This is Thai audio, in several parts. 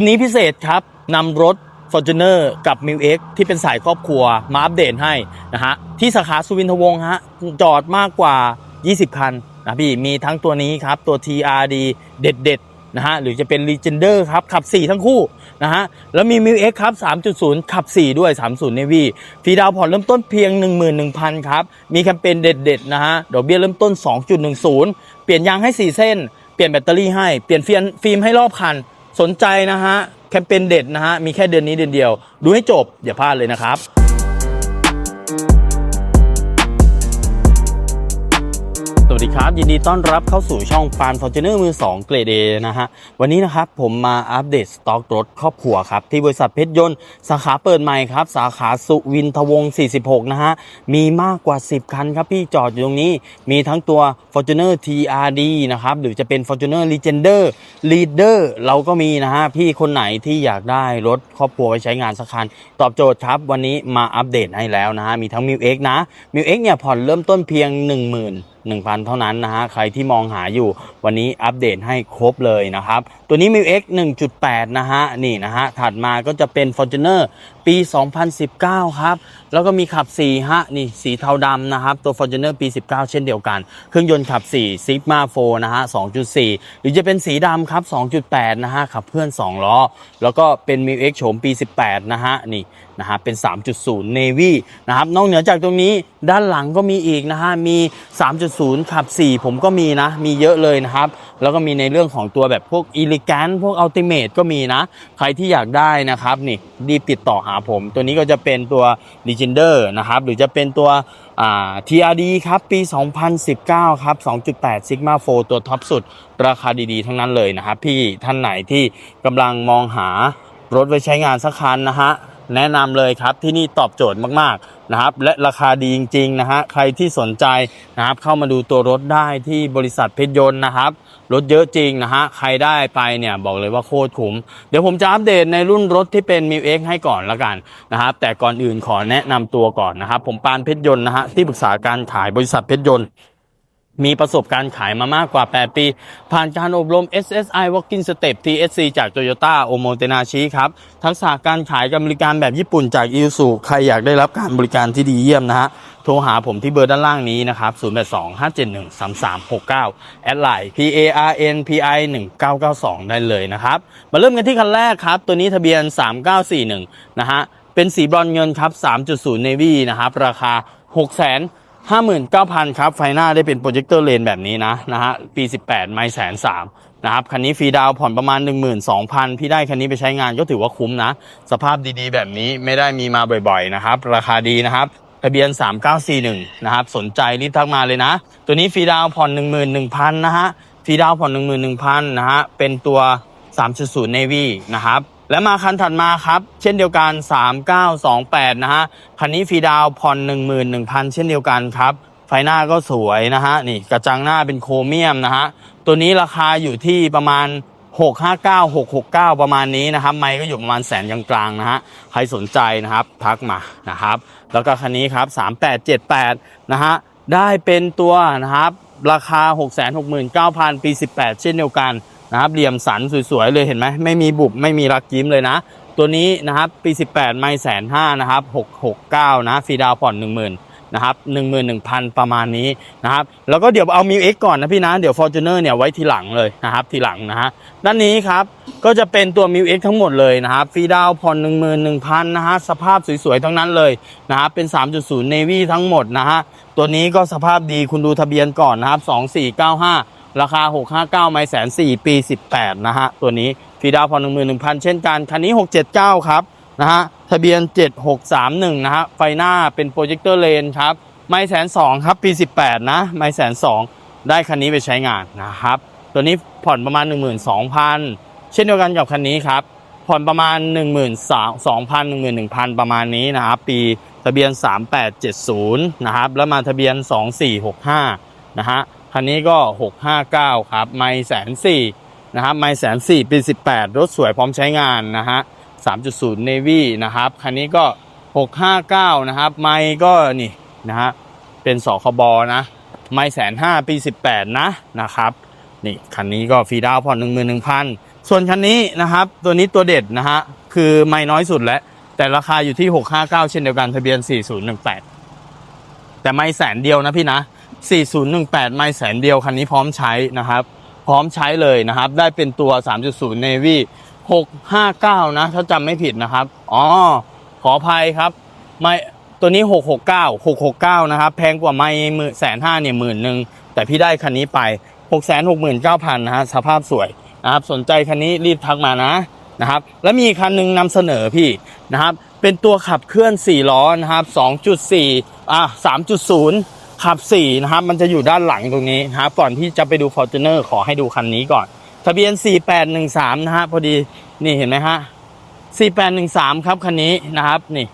นี้พิเศษครับนำรถ Fortuner กับ m ิว X ที่เป็นสายครอบครัวมาอัปเดตให้นะฮะที่สาขาสุวินทวงศ์ฮะจอดมากกว่า 20 คันนะพี่มีทั้งตัวนี้ครับ ตัว TRD เด็ดๆนะฮะหรือจะเป็น Legender ครับ ขับ 4 ทั้งคู่นะฮะแล้วมี m ิว X ครับ 3.0 ขับ 4 ด้วย 30 Navy ฟรีดาวผ่อนเริ่มต้นเพียง 11,000 ครับ มีแคมเปญเด็ดๆนะฮะดอกเบี้ยเริ่มต้น 2.10 เปลี่ยนยางให้ 4 เส้น เปลี่ยนแบตเตอรี่ให้เปลี่ยนฟิล์มให้รอบคัน สนใจนะฮะแคมเปญเด็ดนะฮะมีแค่เดือนนี้เดือนเดียว ดูให้จบอย่าพลาดเลยนะครับ วัสดีครับ ยินดีต้อนรับเข้าสู่ช่องปานฟอร์จูเนอร์มือ 2 เกรดเอนะฮะ วันนี้นะครับผมมาอัปเดตสต็อกรถครอบครัวครับ ที่บริษัทเพชรยนต์ สาขาเปิดใหม่ครับ สาขาสุวินทวงศ์46 นะฮะ มีมากกว่า 10 คันครับพี่จอดอยู่ตรงนี้ มีทั้งตัว Fortuner TRD นะครับ หรือจะเป็น Fortuner Legender Leader เราก็มีนะฮะ พี่คนไหนที่อยากได้รถครอบครัวไว้ใช้งานสักคัน ตอบโจทย์ครับ วันนี้มาอัปเดตให้แล้วนะฮะมีทั้ง m ิว X นะ m ิว X เนี่ยผ่อนเริ่มต้นเพียง 10,000 1,000 เท่านั้นนะฮะใครที่มองหาอยู่วันนี้อัปเดตให้ครบเลยนะครับ ตัวนี้ m ิว X 1.8 นะฮะนี่นะฮะถัดมาก็จะเป็น Fortuner ปี 2019 ครับ แล้วก็มีขับ 4 ฮะ นี่สีเทาดำนะครับ ตัว Fortuner ปี 19 เช่นเดียวกัน เครื่องยนต์ขับ 4 Sigma 4 นะฮะ 2.4 หรือจะเป็นสีดำครับ 2.8 นะฮะ ขับเคลื่อน 2 ล้อ แล้วก็เป็น m ิว X โฉมปี 18 นะฮะ นี่ นะฮะเป็น 3.0 Navy นะครับนอกเหนือจากตรงนี้ด้านหลังก็มีอีกนะฮะมี 3.0 ขับ 4 ผมก็มีนะ มีเยอะเลยนะครับ แล้วก็มีในเรื่องของตัวแบบพวก Elegant พวก Ultimate ก็มีนะ ใครที่อยากได้นะครับนี่รีบติดต่อหาผม ตัวนี้ก็จะเป็นตัว Legender นะครับหรือจะเป็นตัวอ่า TRD ครับปี 2019 ครับ 2.8 Sigma 4 ตัวท็อปสุด ราคาดีๆ ทั้งนั้นเลยนะครับ พี่ท่านไหนที่กำลังมองหารถไว้ใช้งานสักคันนะฮะ แนะนำเลยครับที่นี่ตอบโจทย์มากๆนะครับ และราคาดีจริงๆนะฮะใครที่สนใจนะครับเข้ามาดูตัวรถได้ที่บริษัทเพชรยนต์นะครับรถเยอะจริงนะฮะใครได้ไปเนี่ยบอกเลยว่าโคตรคุ้มเดี๋ยวผมจะอัปเดตในรุ่นรถที่เป็น m ิว X ให้ก่อนละกันนะครับ แต่ก่อนอื่นขอแนะนำตัวก่อนนะครับ ผมปานเพชรยนต์นะฮะที่ปรึกษาการขายบริษัทเพชรยนต์ มีประสบการณ์ขายมามากกว่า 8 ปี ผ่านการอบรม SSI Walking Step TSC จาก Toyota o m o t e n a s h i ครับ ทักษะการขายกับบริการแบบญี่ปุ่นจาก i s u ใครอยากได้รับการบริการที่ดีเยี่ยมนะฮะ โทรหาผมที่เบอร์ด้านล่างนี้นะครับ 0825713369 แอดไลน์ PARNPI 1992 ได้เลยนะครับ มาเริ่มกันที่คันแรกครับ ตัวนี้ทะเบียน 3941 นะฮะ เป็นสีบรอนเงินครับ 3.0 Navy นะครับ ราคา 6 0 0 59,000 ครับ ไฟหน้าได้เป็นโปรเจคเตอร์เลนแบบนี้นะนะฮะ ปี 18 ไม่แสนสามนะครับ คันนี้ฟรีดาวผ่อนประมาณ 12,000 พี่ได้คันนี้ไปใช้งานก็ถือว่าคุ้มนะ สภาพดีๆ แบบนี้ไม่ได้มีมาบ่อยๆ นะครับ ราคาดีนะครับทะเบียน 3941 นะครับ สนใจรีบทักมาเลยนะ ตัวนี้ฟรีดาวน์ผ่อน 11,000 นะฮะ ฟรีดาวน์ผ่อน 11,000 นะฮะ เป็นตัว 3.0 Navy นะครับ และมาคันถัดมาครับ เช่นเดียวกัน 3928 นะฮะ คันนี้ฟรีดาวน์ผ่อน 11,000 เช่นเดียวกันครับ ไฟหน้าก็สวยนะฮะ นี่กระจังหน้าเป็นโครเมียมนะฮะ ตัวนี้ราคาอยู่ที่ประมาณ 659 669 ประมาณนี้นะครับ ไมค์ก็อยู่ประมาณแสนกลางๆนะฮะ ใครสนใจนะครับ ทักมานะครับ แล้วก็คันนี้ครับ 3878 นะฮะ ได้เป็นตัวนะครับ ราคา 669,000 ปี 18 เช่นเดียวกัน นะครับเหลี่ยมสันสวยๆเลยเห็นไหมไม่มีบุบไม่มีรักยิ้มเลยนะ ตัวนี้นะครับปี 18 ไม่แสนห้านะครับ669 นะฟรีดาวน์ผ่อน 10,000นะครับ11,000ประมาณนี้นะครับ แล้วก็เดี๋ยวเอามิวเอ็กก่อนนะพี่นะ เดี๋ยว Fortuner เนี่ยไว้ทีหลังเลยนะครับ ทีหลังนะฮะ ด้านนี้ครับ ก็จะเป็นตัวมิวเอ็กทั้งหมดเลยนะครับ ฟรีดาวน์ผ่อน11,000นนะฮะ สภาพสวยๆ ทั้งนั้นเลยนะครับ เป็น 3.0 Navy ทั้งหมดนะฮะ ตัวนี้ก็สภาพดีคุณดูทะเบียนก่อนนะครับ2495 ราคา 659 ไม่แสนสี่ปี 18 นะฮะ ตัวนี้ฟรีดาวน์ผ่อน11,000เช่นกัน คันนี้ 679 ครับ นะฮะ ทะเบียน 7631 นะฮะ ไฟหน้าเป็นโปรเจคเตอร์เลนครับ ไม่แสนสองครับ ปี 18 นะ ไม่แสนสองได้คันนี้ไปใช้งานนะครับ ตัวนี้ผ่อนประมาณ 12,000 เช่นเดียวกันกับคันนี้ครับ ผ่อนประมาณ 12,000 11,000 ประมาณนี้นะครับ ปีทะเบียน 3870 นะครับ แล้วมาทะเบียน 2465 นะฮะ คันนี้ก็ 659 ครับ ไม่แสนสี่นะครับ ไม่แสนสี่ปี 18 รถสวยพร้อมใช้งานนะฮะ 3.0 Navy นะครับ คันนี้ก็ 659 นะครับ ไมค์ก็นี่นะฮะ เป็นสคบนะ ไม่แสนห้าปี 18 นะนะครับ นี่คันนี้ก็ฟรีดาวน์ผ่อน11,000 ส่วนคันนี้นะครับ ตัวนี้ตัวเด็ดนะฮะ คือไม่น้อยสุดแล้ว แต่ราคาอยู่ที่ 659 เช่นเดียวกัน ทะเบียน 4018 แต่ไม่แสนเดียวนะพี่นะ 4018 ไม่แสนเดียวคันนี้พร้อมใช้นะครับ พร้อมใช้เลยนะครับ ได้เป็นตัว 3.0 Navy 659 นะ ถ้าจำไม่ผิดนะครับ อ๋อ ขออภัยครับ ไม่ตัวนี้ 669 669 นะครับ แพงกว่าไม่หมื่นแสนห้าเนี่ยหมื่นหนึ่งแต่พี่ได้คันนี้ไป 669,000 นะฮะสภาพสวยนะครับ สนใจคันนี้รีบทักมานะนะครับ แล้วมีคันหนึงนำเสนอพี่นะครับ เป็นตัวขับเคลื่อน 4 ล้อนะครับ 2.4 อะ3.0 ขับ4นะครับมันจะอยู่ด้านหลังตรงนี้นะครับก่อนที่จะไปดู Fortuner ขอให้ดูคันนี้ก่อน ทะเบียน 4813 นะฮะพอดีนี่เห็นไหมฮะ 4813 ครับคันนี้นะครับนี่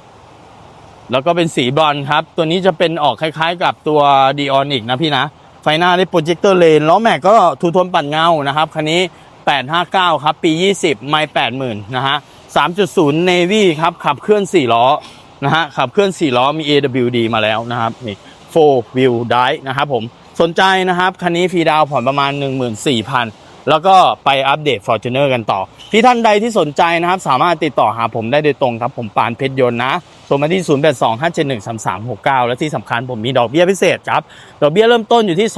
แล้วก็เป็นสีบอนซ์ครับ ตัวนี้จะเป็นออกคล้ายๆ กับตัว d ีออนอีกนะพี่นะ ไฟหน้าได้โปรเจคเตอร์เลนล้อแม็กก็ทูโทนปัดเงานะครับคันนี้ 859 ครับปี 20 ไม่ 80,000 นะฮะ 3.0 Navy ครับขับเคลื่อน 4 ล้อนะฮะขับเคลื่อน 4 ล้อมี AWD มาแล้วนะครับนี่ 4 wheel drive นะครับผมสนใจนะครับ คันนี้ฟรีดาวผ่อนประมาณ 14,000 แล้วก็ไปอัปเดต Fortuner กันต่อ ที่ท่านใดที่สนใจนะครับ สามารถติดต่อหาผมได้โดยตรงครับ ผมปานเพชรยนต์นะ โทรมาที่ 0825713369 และที่สำคัญผมมีดอกเบี้ยพิเศษครับ ดอกเบี้ยเริ่มต้นอยู่ที่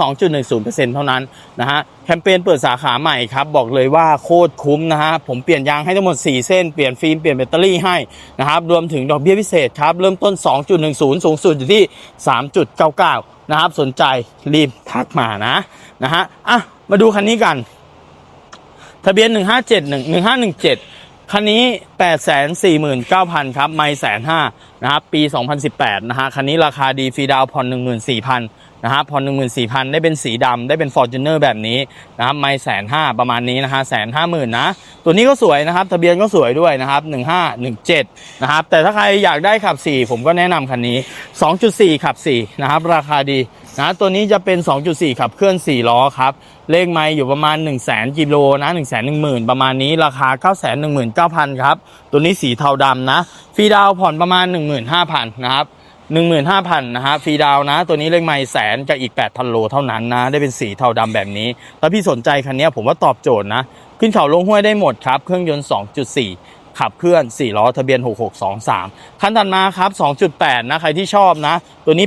2.10%เท่านั้นนะฮะ แคมเปญเปิดสาขาใหม่ครับ บอกเลยว่าโคตรคุ้มนะฮะ ผมเปลี่ยนยางให้ทั้งหมด 4 เส้น เปลี่ยนฟิล์ม เปลี่ยนแบตเตอรี่ให้นะครับ รวมถึงดอกเบี้ยพิเศษครับ เริ่มต้น 2.10 สูงสุดอยู่ที่ 3.99 นะครับ สนใจรีบทักมานะนะฮะ อะ มาดูคันนี้กัน ทะเบียน 1571 1517 คันนี้ 849,000 ครับ ไม่แสนห้านะครับ ปี 2018 นะฮะ คันนี้ราคาดีฟรีดาวน์ผ่อน14,000 นะครับผ่อน14,000 ได้เป็นสีดำ ได้เป็น Fortuner แบบนี้นะครับ ไม่แสนห้าประมาณนี้นะฮะแสนห้าหมื่นนะ ตัวนี้ก็สวยนะครับ ทะเบียนก็สวยด้วยนะครับ 1517 นะครับ แต่ถ้าใครอยากได้ขับ 4 ผมก็แนะนำคันนี้ 2.4 ขับ 4 นะครับ ราคาดีนะ ตัวนี้จะเป็น 2.4 ขับเคลื่อน 4 ล้อครับ เลขไมล์อยู่ประมาณ 1 0 0 0 0แกิโลนะ 1 1 0 0 0 0 ประมาณนี้ราคา 9 1 9 0 0 0 ครับ ตัวนี้สีเทาดำนะ ฟรีดาวผ่อนประมาณ 15,000 นะครับ15,000นะฮะฟรีดาวนะ ตัวนี้เลขไมล์แสนกับอีก 8,000 โลเท่านั้นนะ ได้เป็นสีเทาดำแบบนี้ ถ้าพี่สนใจคันนี้ผมว่าตอบโจทย์นะ ขึ้นเขาลงห้วยได้หมดครับ เครื่องยนต์ 2.4ขับเคลื่อน 4 ล้อ ทะเบียน 6623 คันถัดมาครับ 2.8 นะ ใครที่ชอบนะ ตัวนี้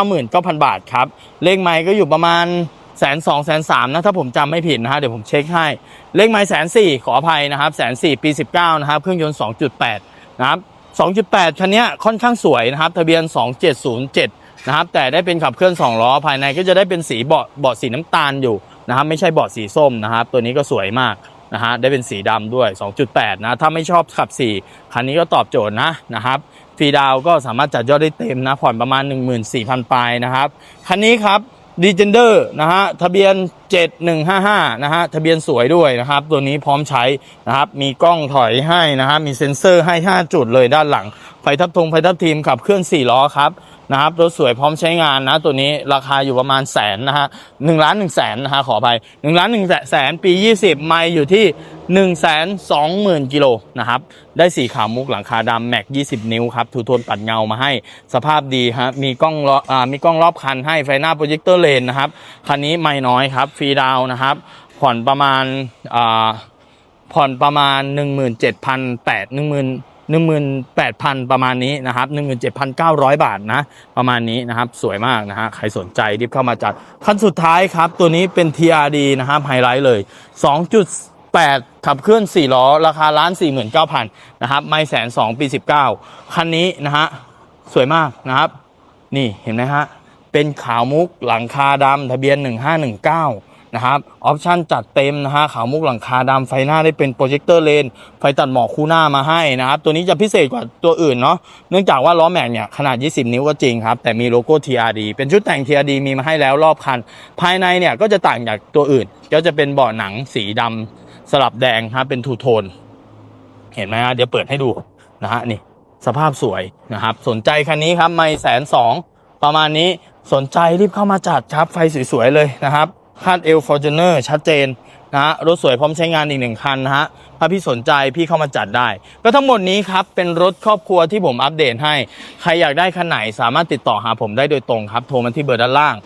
899,000 บาทครับ เลขไมล์ก็อยู่ประมาณ แสนสองแสนสามนะถ้าผมจำไม่ผิดนะฮะเดี๋ยวผมเช็คให้เลขไมล์แสนสี่ขออภัยนะครับแสนสี่ปี19นะครับเครื่องยนต์2.8นะครับ2.8คันนี้ค่อนข้างสวยนะครับ ทะเบียน2707นย์เจ็ดนะครับแต่ได้เป็นขับเคลื่อน2ล้อภายในก็จะได้เป็นสีเบาะเบาะสีน้ำตาลอยู่นะครับ ไม่ใช่เบาะสีส้มนะครับ ตัวนี้ก็สวยมากนะฮะได้เป็นสีดำด้วย 2.8 นะ ถ้าไม่ชอบขับ 4 คันนี้ก็ตอบโจทย์นะนะครับฟรีดาวก็สามารถจัดยอดได้เต็มนะ ผ่อนประมาณ 14,000ปลายนะครับ คันนี้ครับ ดีเจนเดอร์นะฮะทะเบียน 7155 นะฮะทะเบียนสวยด้วยนะครับ ตัวนี้พร้อมใช้นะครับ มีกล้องถอยให้นะครับมีเซ็นเซอร์ให้ 5 จุดเลยด้านหลัง ไฟทับทงไฟทับทีมขับเคลื่อน 4 ล้อครับ นะครับรถสวยพร้อมใช้งานนะตัวนี้ราคาอยู่ประมาณแสนนะฮะหนึ่งล้านหนึ่งแสนนะฮะขออภัยหนึ่งล้านหนึ่งแสนปี20ไมล์อยู่ที่1นึ่งแสนสองหมื่นกิโลนะครับได้สีขาวมุกหลังคาดำแม็ก20นิ้วครับทูโทนปัดเงามาให้สภาพดีฮะมีกล้องอ่ามีกล้องรอบคันให้ไฟหน้าโปรเจคเตอร์เลนนะครับคันนี้ไม่น้อยครับฟรีดาวนะครับผ่อนประมาณอ่าผ่อนประมาณ 17,800 10,000 18,000 ประมาณนี้นะครับ17,900 บาทนะ ประมาณนี้นะครับ สวยมากนะฮะใครสนใจรีบเข้ามาจัดขั้นสุดท้ายครับ ตัวนี้เป็น TRD นะครับไฮไลท์เลย 2.8ขับเคลื่อน 4 ล้อ ราคาล้าน49,000นะครับ ไม่แสน2ปี 19 คันนี้นะฮะ สวยมากนะครับ นี่เห็นไหมฮะ เป็นขาวมุกหลังคาดำทะเบียน 1519 นะครับออปชันจัดเต็มนะฮะขาวมุกหลังคาดำไฟหน้าได้เป็นโปรเจคเตอร์เลนไฟตัดหมอกคู่หน้ามาให้นะครับ ตัวนี้จะพิเศษกว่าตัวอื่นเนาะเนื่องจากว่าล้อแม็กเนี่ยขนาด 20 นิ้วก็จริงครับ แต่มีโลโก้ TRD เป็นชุดแต่ง TRD มีมาให้แล้วรอบคัน ภายในเนี่ยก็จะต่างจากตัวอื่น ก็จะเป็นเบาะหนังสีดำสลับแดงครับเป็นทูโทน เห็นไหมฮะเดี๋ยวเปิดให้ดูนะฮะนี่สภาพสวยนะครับ สนใจคันนี้ครับไม่แสนสองประมาณนี้สนใจรีบเข้ามาจัดครับไฟสวยๆเลยนะครับ คาดเอลฟอร์จูเนอร์ชัดเจนนะฮะรถสวยพร้อมใช้งานอีกหนึ่งคันนะฮะถ้าพี่สนใจพี่เข้ามาจัดได้ ก็ทั้งหมดนี้ครับ เป็นรถครอบครัวที่ผมอัปเดตให้ ใครอยากได้คันไหนสามารถติดต่อหาผมได้โดยตรงครับ โทรมาที่เบอร์ด้านล่าง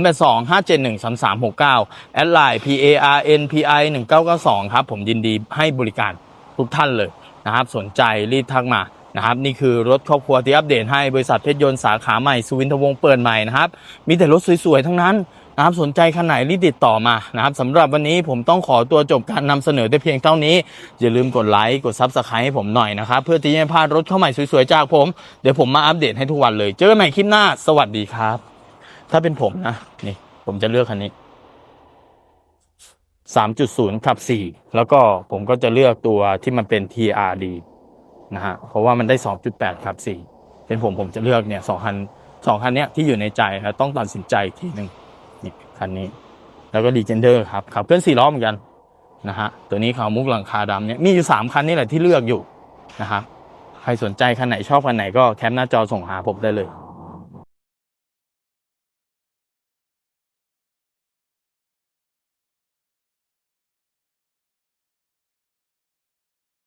082 571 3369 แอดไลน์ P A R N P I 1992 ครับ ผมยินดีให้บริการทุกท่านเลยนะครับ สนใจรีบทักมานะครับนี่คือรถครอบครัวที่อัปเดตให้บริษัทเพชรยนต์สาขาใหม่สุวินทวงศ์เปิดใหม่นะครับ มีแต่รถสวยๆ ทั้งนั้น นะครับสนใจคันไหนรีบติดต่อมานะครับสำหรับวันนี้ผมต้องขอตัวจบการนำเสนอแต่เพียงเท่านี้ อย่าลืมกดไลค์กดซับสไครต์ให้ผมหน่อยนะครับ เพื่อที่จะพลาดรถเข้าใหม่สวยๆจากผม เดี๋ยวผมมาอัปเดตให้ทุกวันเลย เจอกันใหม่คลิปหน้า สวัสดีครับ ถ้าเป็นผมนะนี่ผมจะเลือกคันนี้3.0ขับ4แล้วก็ผมก็จะเลือกตัวที่มันเป็น TRD นะฮะเพราะว่ามันได้2.8ขับ4เป็นผมผมจะเลือกเนี่ยสองคันสองคันเนี้ยที่อยู่ในใจครับต้องตัดสินใจอีกทีหนึ่ง คันนี้ แล้วก็ดีเจนเดอร์ครับขับเคลื่อนสี่ล้อเหมือนกันนะฮะตัวนี้ขามุกหลังคาดำเนี่ยมีอยู่สามคันนี่แหละที่เลือกอยู่นะครับใครสนใจคันไหนชอบคันไหนก็แคปหน้าจอส่งหาผมได้เลย